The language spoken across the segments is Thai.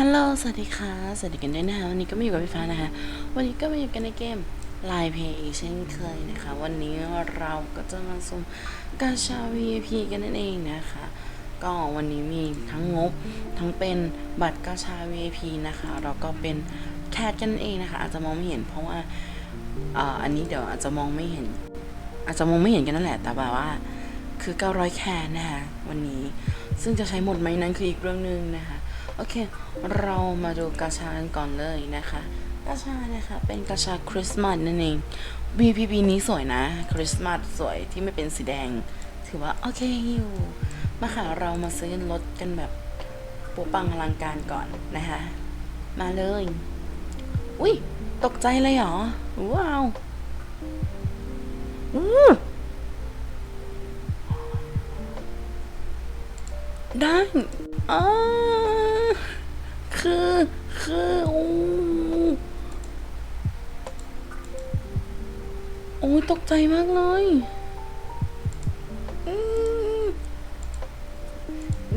ฮัลโหล สวัสดีค่ะ สวัสดีกันด้วยนะคะ วันนี้ก็มาอยู่กับพี่ฟ้านะคะ วันนี้ก็มาอยู่กันในเกม Line Pay อีกเช่นเคยนะคะ วันนี้เราก็จะมาสุ่มกาชา VIP กันนั่นเองนะคะ ก็วันนี้มีทั้งงบ ทั้งเป็นบัตรกาชา VIP นะคะแล้วก็เป็นแคทกันนั่นเองนะคะ อาจจะมองไม่เห็นเพราะว่าอ่าอันนี้เดี๋ยวอาจจะมองไม่เห็น อาจจะมองไม่เห็นกันนั่นแหละ แต่แบบว่า คือ 900 แคนนะคะ วันนี้ ซึ่งจะใช้หมดไหมนั้นคืออีกเรื่องหนึ่งนะคะ โอเค เรามาดูกาชากันก่อนเลยนะคะกาชานะคะเป็นกาชาคริสต์มาสนั่นเอง VPP นี้สวยนะ คริสต์มาสสวยที่ไม่เป็นสีแดง ถือว่าโอเคอยู่ มาค่ะ เรามาซื้อรถกันแบบปัวปังอลังการก่อนนะคะ มาเลย อุ้ยตกใจเลยเหรอ ว้าวอู้ได้อ่า คือคือโอ้โอ้ยตกใจมากเลย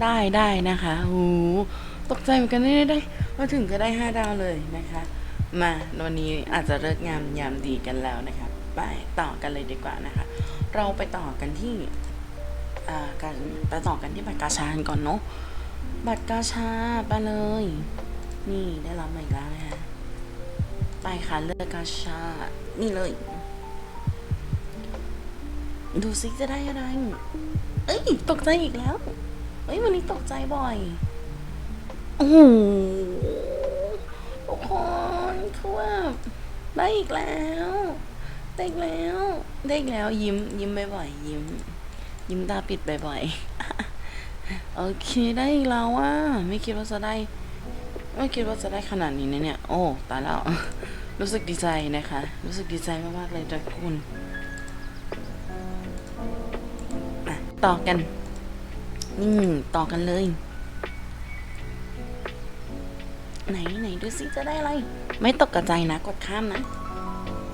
ได้ได้นะคะโอ้ตกใจเหมือนกันได้ได้ไดมาถึงก็ได้ห้าดาวเลยนะคะ มาวันนี้อาจจะเลิกงามยามดีกันแล้วนะคะ ไปต่อกันเลยดีกว่านะคะ เราไปต่อกันที่อ่ากันไปต่อกันที่บัตรกาชานก่อนเนาะ บัตรกาชาไปเลย นี่ได้รับมาอีกแล้วนะคะไปค่ะเลือกกาชา นี่เลย ดูซิจะได้อะไร เอ้ย ตกใจอีกแล้ว เอ้ย วันนี้ตกใจบ่อย โอ้โหทุกคนคือว่าได้อีกแล้ว ได้อีกแล้ว ได้อีกแล้วยิ้ม ยิ้มบ่อยๆยิ้ม ยิ้มตาปิดบ่อยๆ โอเคได้อีกแล้วว่าไม่คิดว่าจะได้ ไม่คิดว่าจะได้ขนาดนี้นะเนี่ย โอ้ตายแล้ว รู้สึกดีใจนะคะ รู้สึกดีใจมากๆเลยทุกคนอะต่อกันนี่ต่อกันเลย ไหนไหนดูสิจะได้อะไร ไม่ตกกระใจนะ กดข้ามนะ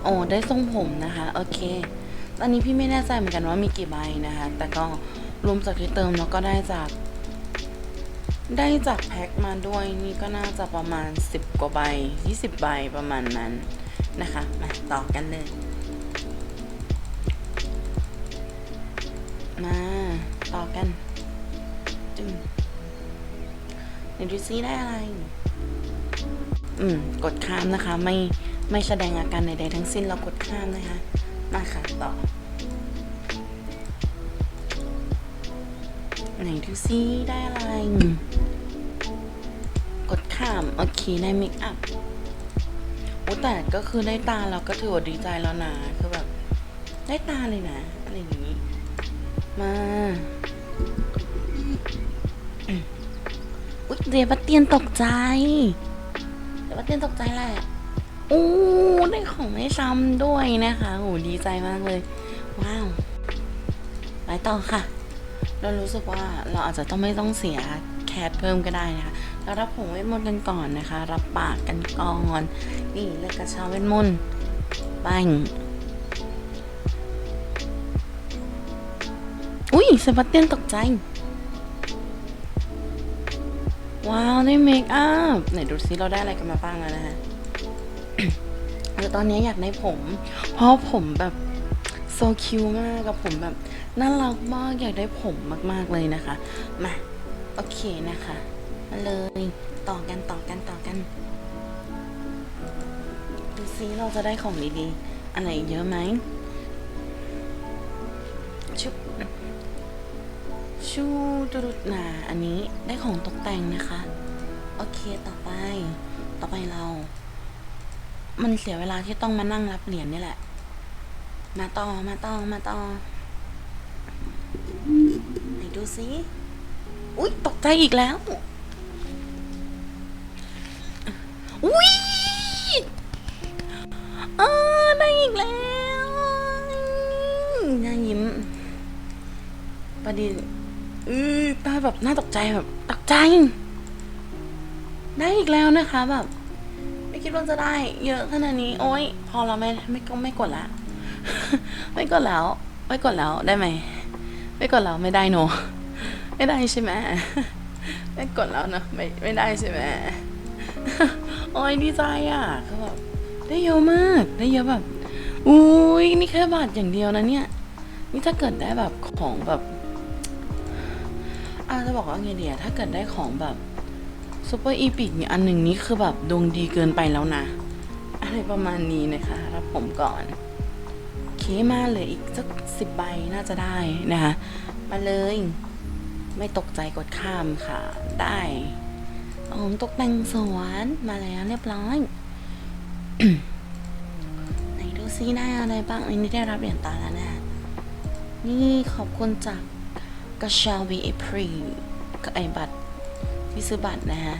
โอ้ได้ทรงผมนะคะ โอเค ตอนนี้พี่ไม่แน่ใจเหมือนกันว่ามีกี่ใบนะคะ แต่ก็ รวมจากที่เติมแล้วก็ได้จาก ได้จากแพ็คมาด้วยนี่ก็น่าจะประมาณ 10 กว่าใบ 20 ใบประมาณนั้นนะคะ มาต่อกันเลย มาต่อกันจึงเดี๋ยวดูซิได้อะไร อืม กดข้ามนะคะ ไม่ไม่แสดงอาการใดๆทั้งสิ้นเรากดข้ามนะคะ มาค่ะ ต่อ ไหนดูซิได้อะไร กดข้าม โอเค ได้เมคอัพโอ้แต่ก็คือได้ตาเราก็ถือว่าดีใจแล้วนะ คือแบบ ได้ตาเลยนะ อะไรอย่างนี้ มาอุ๊ยเดบัตเตียนตกใจ เดบัตเตียนตกใจแหละโอ้ได้ของไม่ซ้ำด้วยนะคะโหดีใจมากเลย ว้าว ไปต่อค่ะ เรารู้สึกว่าเราอาจจะต้องไม่ต้องเสียแคทเพิ่มก็ได้นะคะเรารับผงเวทมนต์กันก่อนนะคะ รับปากกันก่อนนี่เลือกกระเช้าเวทมนต์ปังอุ้ยเซบาสเตียนตกใจ ว้าวได้เมคอัพไหนดูซิเราได้อะไรกันมาบ้างแล้วนะคะแต่ตอนนี้อยากได้ผม เพราะผมแบบ โซคิวมากกับผมแบบน่ารักมากอยากได้ผมมากๆเลยนะคะ มา โอเคนะคะมาเลยต่อกันต่อกันต่อกันดูซิเราจะได้ของดีๆอะไรเยอะไหมชุบชูดุดุดนาอันนี้ได้ของตกแต่งนะคะ โอเคต่อไป ต่อไปเรา มันเสียเวลาที่ต้องมานั่งรับเหรียญนี่แหละ มาต่อ มาต่อ มาต่อ ไหนดูสิอุ๊ยตกใจอีกแล้ว อุ๊ยอาได้อีกแล้วน่ายิ้มประเด็นอือตาแบบน่าตกใจแบบตกใจ ได้อีกแล้วนะคะแบบ ไม่คิดว่าจะได้ เยอะขนาดนี้ โอ๊ยพอเราไม่ไม่ก็ไม่กดละ ไม่กดแล้ว ไม่กดแล้วได้ไหม ไม่กดแล้วไม่ได้โนไม่ได้ใช่ไหมไม่กดแล้วเนะไม่ไม่ได้ใช่ไหมโอ้ยดีใจอะคือแบบได้เยอะมาก ได้เยอะแบบอุ้ยนี่แค่บาทอย่างเดียวนะเนี่ย นี่ถ้าเกิดได้แบบของแบบอาจะบอกว่าไงเดียถ้าเกิดได้ของแบบซูเปอร์อีพิกมีอันหนึ่งนี้คือแบบดวงดีเกินไปแล้วนะ อะไรประมาณนี้นะคะ รับผมก่อน มาเหลยอีกสักสิบใบน่าจะได้นะคะ มาเลย ไม่ตกใจกดข้ามค่ะ ได้ของตกแต่งสวนมาแล้วเรียบร้อยไหนดูซิได้อะไรบ้างอันนี้ได้รับเหรียญตาแล้วนะนี่ขอบคุณจากกระชาวีเอพรีกับไอบัตรที่ซื้อบัตรนะฮะ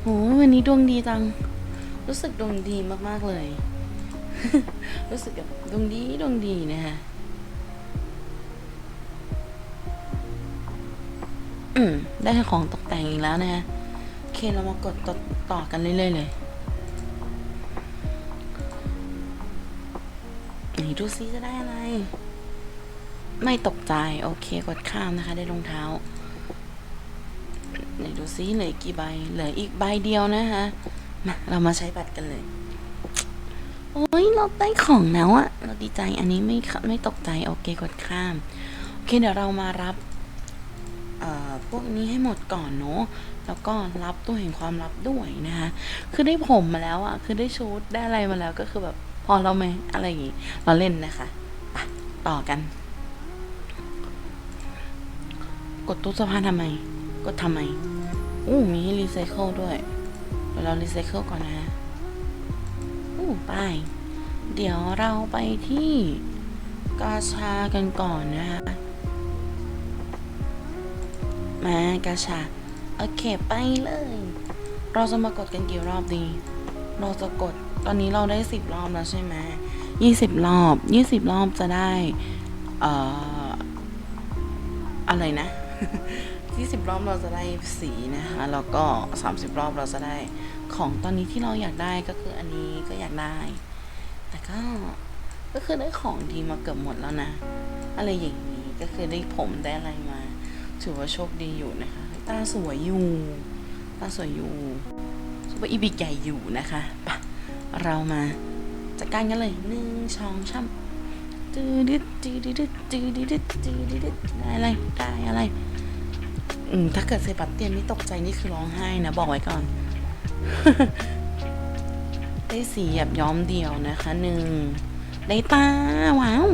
โหวันนี้ดวงดีจัง รู้สึกดวงดีมาก ๆ เลย รู้สึกแบบดวงดีดวงดีนะฮะได้ของตกแต่งอีกแล้วนะฮะโอเคเรามากดต่อต่อกันเรื่อยๆเลยไหนดูซิจะได้อะไร ไม่ตกใจ โอเคกดข้ามนะคะ ได้รองเท้าไหนดูซิเหลือกกี่ใบเหลืออีกใบเดียวนะคะมาเรามาใช้บัตรกันเลย โอ้ยเราได้ของแล้วอะเราดีใจอันนี้ไม่ไม่ตกใจโอเคกดข้ามโอเคเดี๋ยวเรามารับเอ่อพวกนี้ให้หมดก่อนเนาะแล้วก็รับตัวแห่งความลับด้วยนะคะคือได้ผมมาแล้วอะคือได้ชุดได้อะไรมาแล้วก็คือแบบพอเราไหมอะไรอย่างงี้เราเล่นนะคะไปต่อกัน กดตู้เสื้อผ้าทำไมกดทำไมอู้มีให้รีไซเคิลด้วยเดี๋ยวเรารีไซเคิลก่อนนะ ไป เดี๋ยวเราไปที่กาชากันก่อนนะคะมากาชา โอเคไปเลย เราจะมากดกันกี่รอบดี เราจะกดตอนนี้เราได้สิบรอบแล้วใช่ไหมยี่สิบรอบยี่สิบรอบจะได้เอ่ออะไรนะยี่สิบรอบเราจะได้สีนะคะ แล้วก็สามสิบรอบเราจะได้ ของตอนนี้ที่เราอยากได้ก็คืออันนี้ก็อยากได้ แต่ก็ก็คือได้ของดีมาเกือบหมดแล้วนะ อะไรอย่างนี้ก็คือได้ผมได้อะไรมา ถือว่าโชคดีอยู่นะคะ ตาสวยอยู่ตาสวยอยู่ซุปเปอร์อีบิกใหญ่อยู่นะคะปะเรามาจัดการกันเลยหนึ่งสองช่ำจืดดจืดดจืดดจืดดได้อะไรได้อะไรอืมถ้าเกิดเซบัสเตียนไม่ตกใจนี่คือร้องไห้นะ บอกไว้ก่อน ได้สีแบบย้อมเดียวนะคะหนึ่งได้ตา ว้าว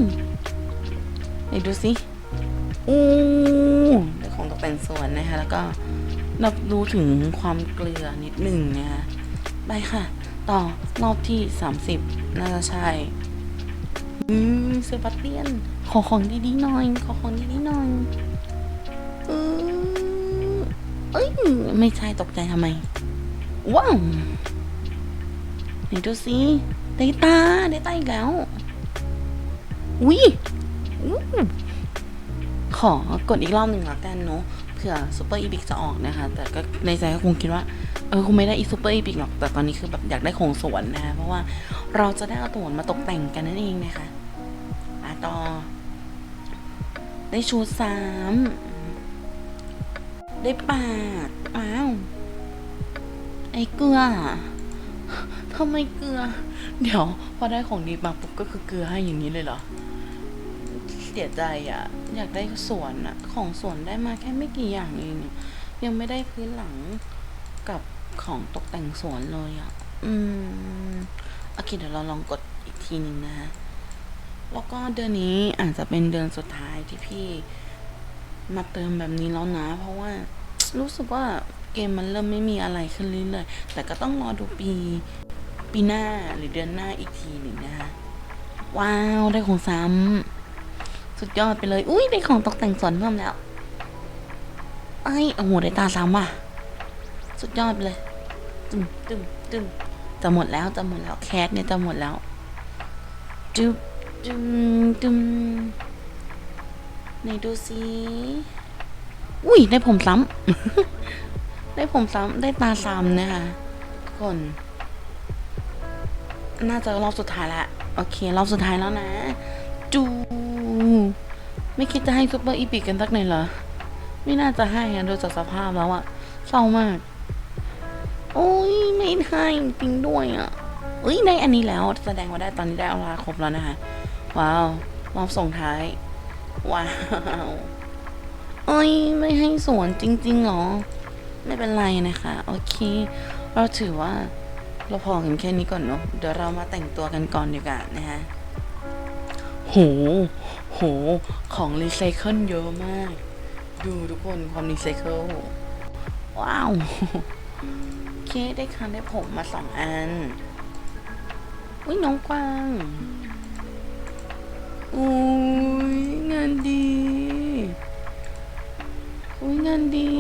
ไหนดูสิอู้ได้ของตกแต่งสวนนะคะ แล้วก็รับรู้ถึงความเกลือนิดหนึ่งนะคะไปค่ะ ต่อรอบที่30น่าจะใช่อืมเซบาสเตียน ขอของดีๆหน่อย ขอของดีๆหน่อยเออเอ้ย ไม่ใช่ตกใจทำไม ว้าวไหนดูสิได้ตาได้ตาอีกแล้ว อุ้ยอขอกดอีกรอบหนึ่งละกันเนาะเผื่อซูเปอร์อีพิกจะออกนะคะ แต่ก็ในใจก็คงคิดว่า เออคงไม่ได้อีซูเปอร์อีพิกหรอก แต่ตอนนี้คือแบบอยากได้ของสวนนะคะ เพราะว่าเราจะได้เอาตัวมาตกแต่งกันนั่นเองนะคะมาต่อ ได้ชุดสาม ได้ปากอ้าว ไอ้เกลือทำไมเกลือ เดี๋ยวพอได้ของดีมาปุ๊บก็คือเกลือให้อย่างนี้เลยเหรอ เสียใจอะ่ะ อยากได้สวนอะ่ะ ของสวนได้มาแค่ไม่กี่อย่างเองยยังไม่ได้พื้นหลังกับของตกแต่งสวนเลยอะ่ะ อืมโอเคเดี๋ยวเราลองกดอีกทีหนึ่งนะฮะแล้วก็เดือนนี้อาจจะเป็นเดือนสุดท้ายที่พี่มาเติมแบบนี้แล้วนะ เพราะว่ารู้สึกว่า เกมมันเริ่มไม่มีอะไรขึ้นเรื่อยๆ แต่ก็ต้องรอดูปี ปีหน้าหรือเดือนหน้าอีกทีหนึ่งนะคะ ว้าวได้ของซ้ำสุดยอดไปเลย อุ้ยได้ของตกแต่งสวนเพิ่มแล้ว ไอ้โอ้โหได้ตาซ้ำว่ะ สุดยอดไปเลย ตึมตึมตึมจะหมดแล้วจะหมดแล้วแคสเนี่ยจะหมดแล้วจึ๊บจึมจึมไหนดูสิ อุ้ยได้ผมซ้ำ ได้ผมซ้ำได้ตาซ้ำนะคะทุกคน น่าจะรอบสุดท้ายละโอเครอบสุดท้ายแล้วนะ จู ไม่คิดจะให้ซุปเปอร์อีพิกกันสักหน่อยเหรอ ไม่น่าจะให้อะดูจากสภาพแล้วอะเศร้ามาก โอ้ยไม่ได้จริงด้วยอะเอ้ยได้อันนี้แล้วแสดงว่าได้ตอนนี้ได้เอาลาครบแล้วนะคะ ว้าวรอบส่งท้าย ว้าวเอ้ยไม่ให้สวนจริงๆหรอ ไม่เป็นไรนะคะ โอเค เราถือว่าเราพอกันแค่นี้ก่อนเนาะ เดี๋ยวเรามาแต่งตัวกันก่อนดีกว่านะฮะโห โห ของรีไซเคิลเยอะมาก ดูทุกคนความรีไซเคิล ว้าวโอเคได้คันได้ผมมาสองอัน อุ้ยน้องกวางอุ้ยงานดี อุ้ยงานดี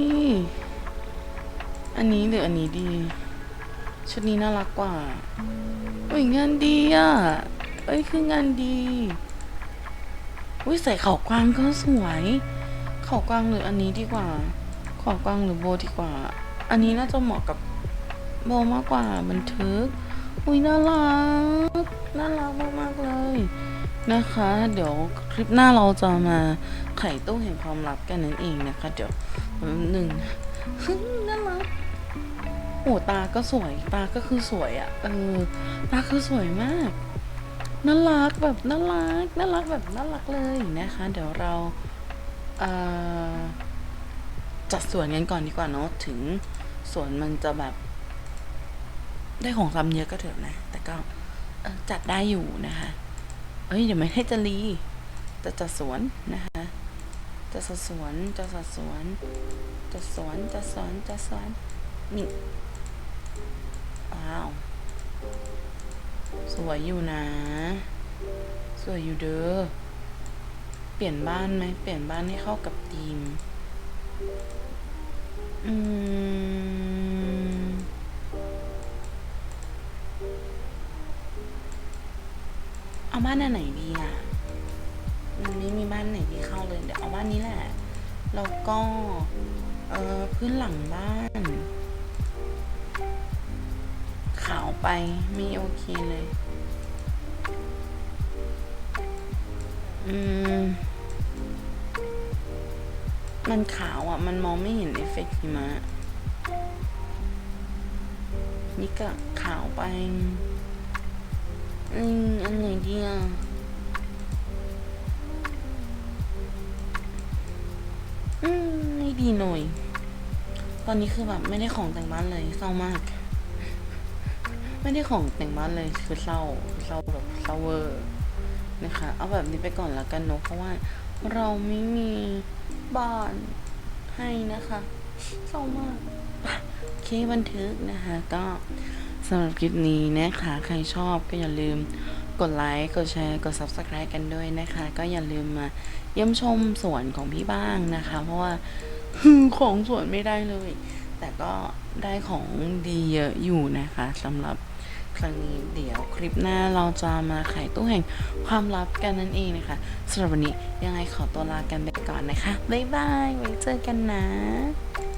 อันนี้หรืออันนี้ดี ชุดนี้น่ารักกว่าอุ้ยงานดีอะ เอ้ยคืองานดีอุ้ยใส่เขากวางก็สวย เขากวางหรืออันนี้ดีกว่า เขากวางหรือโบดีกว่า อันนี้น่าจะเหมาะกับโบมากกว่าบันทึก อุ้ยน่ารัก น่ารักมากๆเลยนะคะ เดี๋ยวคลิปหน้าเราจะมาไขตู้แห่งความลับกันนั่นเองนะคะ เดี๋ยวหนึ่งน่า โอ้ตาก็สวย ตาก็คือสวยอะ่ะ เออ ตาคือสวยมาก น่ารักแบบน่ารัก น่ารักแบบน่ารักเลยนะคะ เดี๋ยวเราเอ่อจัดสวนกันก่อนดีกว่าเนาะ ถึงสวนมันจะแบบ ได้ของซ้ำเยอะก็เถอะนะ แต่ก็จัดได้อยู่นะคะเอ้ยเดี๋ยวไม่ให้จะรีจะจัดสวนนะคะจะจัดสวนจะจัดสวนจะสวนจะสวนจะสวนนี่ สวยอยู่นะ สวยอยู่เด้อ เปลี่ยนบ้านไหม เปลี่ยนบ้านให้เข้ากับธีม อืม เอาบ้านอันไหนดีอะมันไม่มีบ้านไหนที่เข้าเลย เดี๋ยวเอาบ้านนี้แหละ แล้วก็ เออพื้นหลังบ้าน ขาวไปไม่โอเคเลย อืม มันขาวอะ มันมองไม่เห็นเอฟเฟกต์หิมะ นี่ก็ขาวไปอืมอันไหนดีอะอืม ไม่ดีหน่อย ตอนนี้คือแบบไม่ได้ของแต่งบ้านเลยเศร้ามาก ไม่ได้ของแต่งบ้านเลยคือเศร้าเศร้าแบบเศร้าเวอร์นะคะ เอาแบบนี้ไปก่อนแล้วกันเนอะเพราะว่าเราไม่มีบ้านให้นะคะเศร้ามากโอเคบันทึกนะคะ ก็สำหรับคลิปนี้นะคะ ใครชอบก็อย่าลืมกดไลค์กดแชร์กด subscribe กันด้วยนะคะ ก็อย่าลืมมาเยี่ยมชมสวนของพี่บ้างนะคะ เพราะว่าของสวนไม่ได้เลย แต่ก็ได้ของดีเยอะอยู่นะคะสำหรับ รั้งนี้เดี๋ยวคลิปหน้าเราจะมาไขตู้แห่งความลับกันนั่นเองนะคะสำหรับวันนี้ยังไงขอตัวลากันไปก่อนนะคะ บ๊ายบาย ไว้เจอกันนะ